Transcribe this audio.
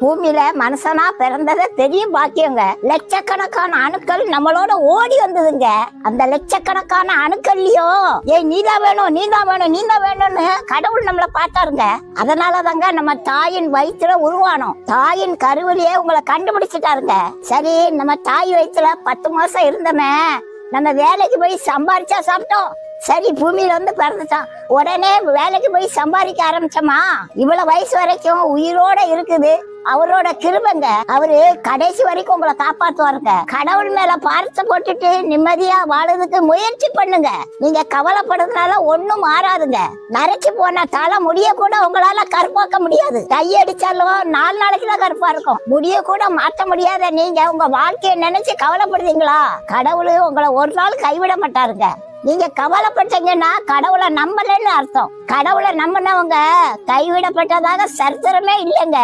பூமியில மனுஷனா பிறந்ததே பெரிய பாக்கியங்க. லட்சக்கணக்கான அணுக்கள் நம்மளோட ஓடி வந்ததுங்க. அந்த லட்சக்கணக்கான அணுக்கள்லயும் ஏய் நீதான் வேணும் நீதான் வேணும் நீதான் வேணும்னு கடவுள் நம்மள பார்த்தாருங்க. அதனாலதாங்க நம்ம தாயின் வயிற்றுல உருவானோம். தாயின் கருவிலேயே உங்களை கண்டுபிடிச்சிட்டாருங்க. சரி நம்ம தாய் வயிற்றுல பத்து மாசம் இருந்தோமே. நம்ம வேலைக்கு போய் சம்பாரிச்சா சாப்பிட்டோம். சரி பூமியில வந்து பிறந்துட்டான் உடனே வேலைக்கு போய் சம்பாதிக்க ஆரம்பிச்சோமா? இவ்வளவு வயசு வரைக்கும் உயிரோட இருக்குது. அவரோட கிருபங்க அவரு கடைசி வரைக்கும் உங்களை காப்பாத்துவாருங்க. கடவுள் மேல பார்த்து போட்டுட்டு நிம்மதியா வாழறதுக்கு முயற்சி பண்ணுங்க. நீங்க கவலைப்படுறதுனால ஒண்ணும் மாறாதுங்க. நரைச்சு போன தலை முடிய கூட உங்களால கருப்பாக்க முடியாது. கையடிச்சாலும் நாலு நாளைக்கு தான் கருப்பா இருக்கும். முடிய கூட மாற்ற முடியாத நீங்க உங்க வாழ்க்கையை நினைச்சு கவலைப்படுறீங்களா? கடவுள் உங்களை ஒரு நாள் கைவிட மாட்டாருங்க. நீங்க கவலைப்பட்டீங்கன்னா கடவுளை நம்பலன்னு அர்த்தம். கடவுளை நம்பினவங்க கைவிடப்பட்டதாக சரித்திரமே இல்லைங்க.